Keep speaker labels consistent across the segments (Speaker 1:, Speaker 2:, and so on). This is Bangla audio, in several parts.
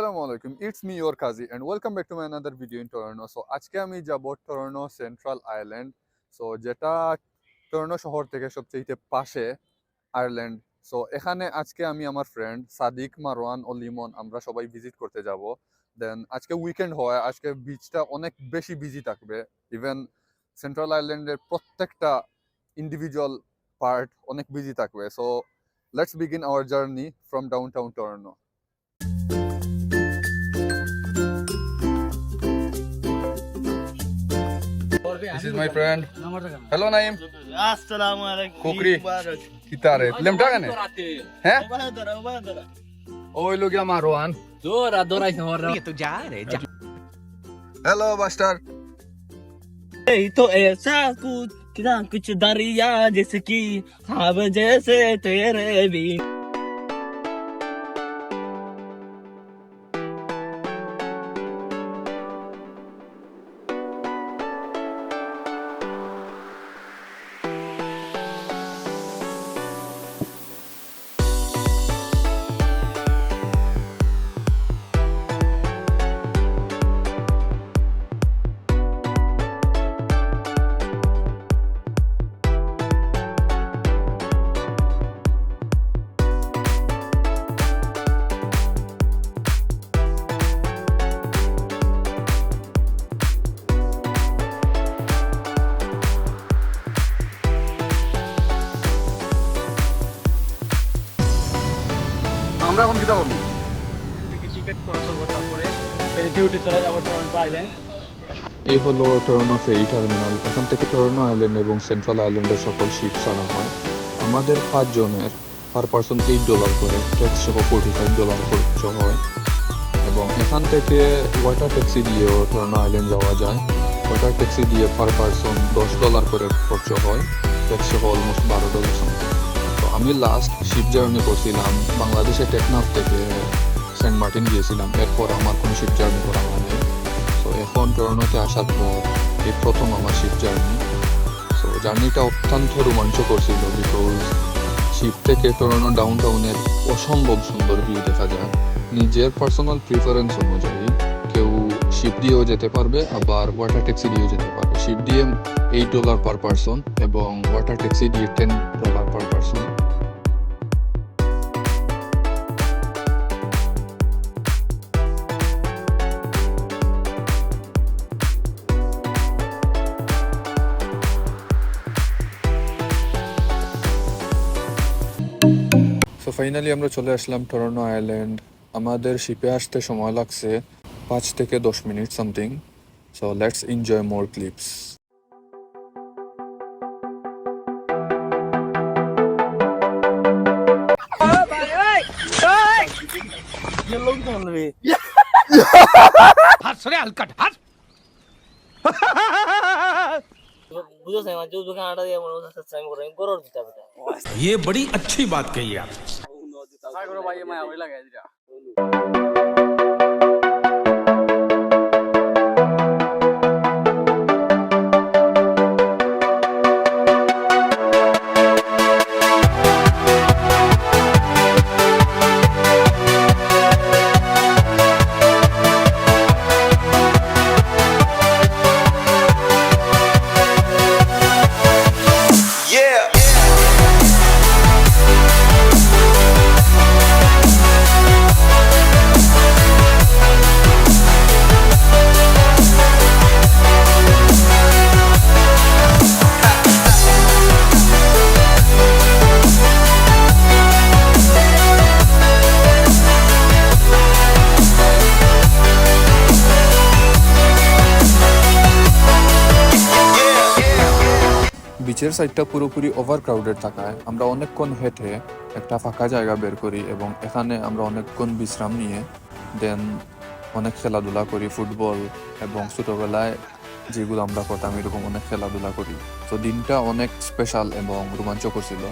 Speaker 1: আসসালামু আলাইকুম it's me your Kazi and welcome back to my another video in Toronto so আজকে আমি যাব টরনো সেন্ট্রাল আইল্যান্ড সো যেটা টরনো শহর থেকে সবচেয়ে পাশে আয়ারল্যান্ড সো এখানে আজকে আমি আমার ফ্রেন্ড সাদিক মারওয়ান ও লিমন আমরা সবাই ভিজিট করতে যাব। দেন আজকে উইকেন্ড হয়, আজকে বিচটা অনেক বেশি বিজি থাকবে। ইভেন সেন্ট্রাল আইল্যান্ডের প্রত্যেকটা ইন্ডিভিজুয়াল পার্ট অনেক বিজি থাকবে। So let's begin our journey from downtown Toronto This is my friend. Hello Naim.
Speaker 2: Assalamu
Speaker 1: alaikum.
Speaker 2: Kokri.
Speaker 1: Kitare. Lemta gane. He?
Speaker 2: Oi lo kya Marwan?
Speaker 1: Dora dora is mor
Speaker 3: raha. Ye to ja
Speaker 1: re. Hello
Speaker 2: Buster. Hey to aisa kuch कितना कुछ दरिया जिसकी खाब jaise tere भी
Speaker 1: আমরা এখন কিতা করব
Speaker 2: টিকিট করে দেবো তারপরে ডিউটি চলে যাব টরন্টো আইল্যান্ড
Speaker 1: এই হলো টরনো ফেরি টার্মিনাল এখান থেকে টরনো আইল্যান্ড এবং সেন্ট্রাল আইল্যান্ডের সকল শিপ ছাড়া হয়। আমাদের পাঁচজনের পার পার্সন এইট ডলার করে ট্যাক্স সহ ফোর্টি ফাইভ ডলার খরচ হয়। এবং এখান থেকে ওয়াটার ট্যাক্সি দিয়েও টরনো আইল্যান্ড যাওয়া যায়। ওয়াটার ট্যাক্সি দিয়ে পার পার্সন দশ ডলার করে খরচ হয়। ট্যাক্স সহ অলমোস্ট বারো ডলার আমি লাস্ট শিপ জার্নি করছিলাম, বাংলাদেশের টেকনাফ থেকে সেন্ট মার্টিন গিয়েছিলাম। এরপর আমার কোনো শিপ জার্নি করা হয়নি। সো এখন টরনোতে আসার পর এই প্রথম আমার শিপ জার্নি সো জার্নিটা অত্যন্ত রোমাঞ্চকর ছিল বিকজ শিপ থেকে টরনো ডাউন টাউনের অসম্ভব সুন্দর ভিউ দেখা যায়। নিজের পার্সোনাল প্রিফারেন্স অনুযায়ী কেউ শিপ দিয়েও যেতে পারবে, আবার ওয়াটার ট্যাক্সি দিয়েও যেতে পারবে। শিপ দিয়ে এইট ডলার পার পার্সন এবং ওয়াটার ট্যাক্সি দিয়ে টেন ফাইনালি আমরা চলে আসলাম টরনো আইল্যান্ড আমাদের শিপে আসতে সময় লাগছে পাঁচ থেকে দশ minute something so let's enjoy more clips
Speaker 2: বুঝো সাইমা যে দোকান আটা দিয়ে আশা করো
Speaker 4: ভাই মায়া ওই লাগাই দিরা।
Speaker 1: নিচের সাইডটা পুরোপুরি ওভারক্রাউডেড থাকায় আমরা অনেকক্ষণ হেঁটে একটা ফাঁকা জায়গা বের করি এবং এখানে আমরা অনেকক্ষণ বিশ্রাম নিয়ে দেন অনেক খেলাধুলা করি, ফুটবল এবং ছোটোবেলায় যেগুলো আমরা করতাম, এরকম অনেক খেলাধুলা করি। তো দিনটা অনেক স্পেশাল এবং রোমাঞ্চকর ছিল।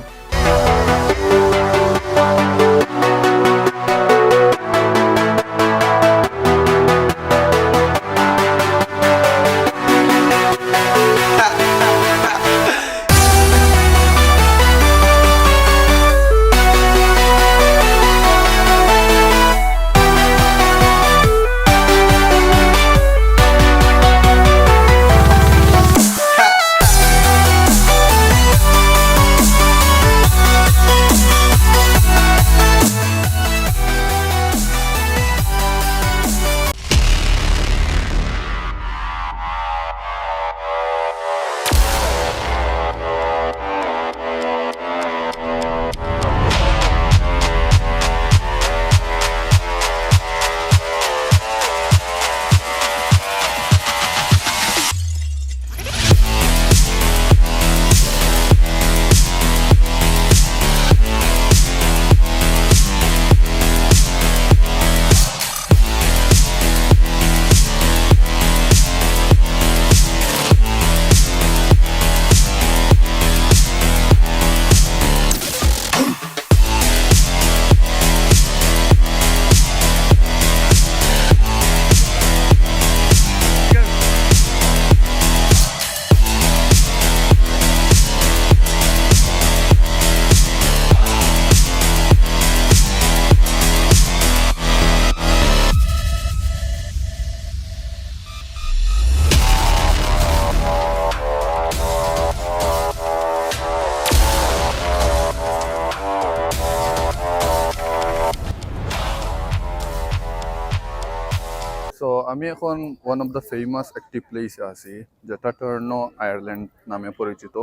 Speaker 3: আমি এখন ওয়ান অফ দ্য ফেমাস একটি প্লেসে আছি, যেটা টার্নো আয়ারল্যান্ড নামে পরিচিত।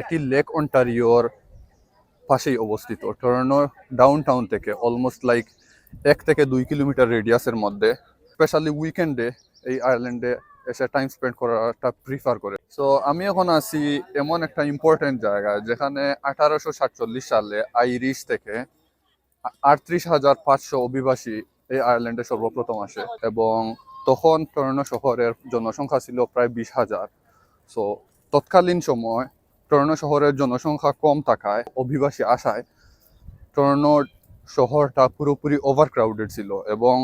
Speaker 3: এটি লেক অন্টারিওর পাশেই অবস্থিত। টর্নো ডাউন টাউন থেকে অলমোস্ট লাইক এক থেকে দুই কিলোমিটার রেডিয়াসের মধ্যে। স্পেশালি উইকেন্ডে এই আয়ারল্যান্ডে এসে টাইম স্পেন্ড করাটা প্রিফার করে। সো আমি এখন আছি এমন একটা ইম্পর্টেন্ট জায়গা যেখানে আঠারোশো সাতচল্লিশ সালে আইরিশ থেকে আটত্রিশ হাজার পাঁচশো অভিবাসী এই আয়ারল্যান্ডে সর্বপ্রথম আসে। এবং তখন টর্নো শহরের জনসংখ্যা ছিল প্রায় বিশ হাজার। সো তৎকালীন সময় টর্নো শহরের জনসংখ্যা কম থাকায়, অভিবাসী আসায় টর্নো শহরটা পুরোপুরি ওভারক্রাউডেড ছিল এবং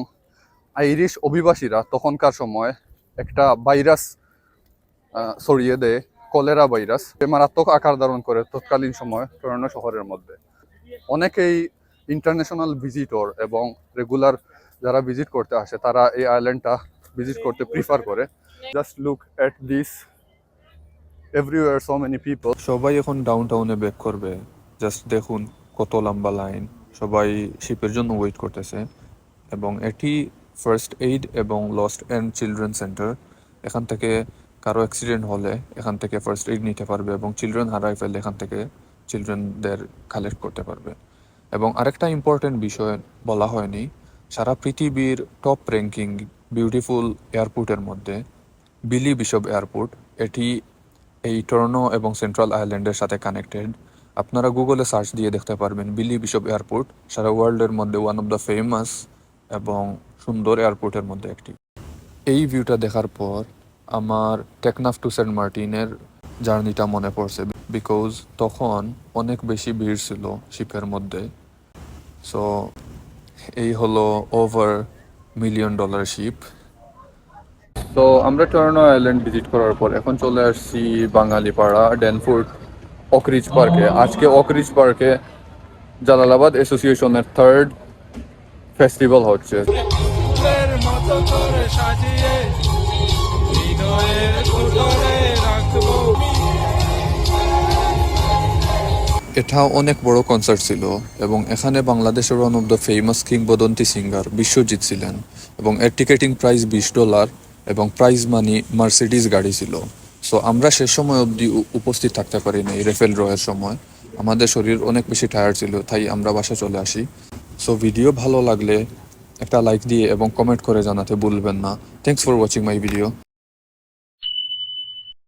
Speaker 3: আইরিশ অভিবাসীরা তখনকার সময় একটা ভাইরাস ছড়িয়ে দেয় কলেরা ভাইরাস মারাত্মক আকার ধারণ করে তৎকালীন সময় টর্নো শহরের মধ্যে। অনেকেই ইন্টারন্যাশনাল ভিজিটর এবং রেগুলার যারা ভিজিট করতে আসে, তারা এই আইল্যান্ডটা ভিজিট করতে প্রিফার করে। Just look at this everywhere so many people
Speaker 1: সবাই এখন ডাউন টাউনে ব্যাক করবে। জাস্ট দেখুন কত লম্বা লাইন সবাই শিপের জন্য ওয়েট করতেছে। এবং এটি ফার্স্ট এইড এবং লস্ট অ্যান্ড চিলড্রেন সেন্টার এখান থেকে কারও অ্যাক্সিডেন্ট হলে এখান থেকে ফার্স্ট এইড নিতে পারবে এবং চিলড্রেন হারাই ফেললে এখান থেকে চিলড্রেনদের কালেক্ট করতে পারবে। এবং আরেকটা ইম্পর্টেন্ট বিষয় বলা হয়নি সারা পৃথিবীর টপ র্যাঙ্কিং বিউটিফুল এয়ারপোর্টের মধ্যে বিলি বিশপ এয়ারপোর্ট এটি এই টর্নো এবং সেন্ট্রাল আইল্যান্ডের সাথে কানেক্টেড আপনারা গুগলে সার্চ দিয়ে দেখতে পারবেন বিলি বিশপ এয়ারপোর্ট সারা ওয়ার্ল্ডের মধ্যে ওয়ান অফ দ্য ফেমাস এবং সুন্দর এয়ারপোর্টের মধ্যে একটি। এই ভিউটা দেখার পর আমার টেকনাফ টু সেন্ট মার্টিনের জার্নিটা মনে পড়ছে বিকজ তখন অনেক বেশি ভিড় ছিল শিপের মধ্যে। সো এই হলো ওভার মিলিয়ন ডলার শিপ তো আমরা টর্নো আইল্যান্ড ভিজিট করার পর এখন চলে আসছি বাঙালিপাড়া ড্যানফোর্ড অকরিজ পার্কে আজকে অকরিজ পার্কে জালালাবাদ অ্যাসোসিয়েশনের থার্ড ফেস্টিভ্যাল হচ্ছে।
Speaker 5: সাজিয়ে
Speaker 1: এটা অনেক বড় কনসার্ট ছিল এবং এখানে বাংলাদেশের ওয়ান অফ দ্য ফেমাস কিংবদন্তি সিঙ্গার বিশ্বজিৎ ছিলেন এবং এর টিকেটিং প্রাইস বিশ ডলার এবং প্রাইজ মানি মার্সিডিস গাড়ি ছিল। সো আমরা সে সময় অবধি উপস্থিত থাকতে পারিনি রেফেল রয়ের সময়। আমাদের শরীর অনেক বেশি টায়ার্ড ছিল, তাই আমরা বাসা চলে আসি। সো ভিডিও ভালো লাগলে একটা লাইক দিয়ে এবং কমেন্ট করে জানাতে ভুলবেন না। Thanks for watching my video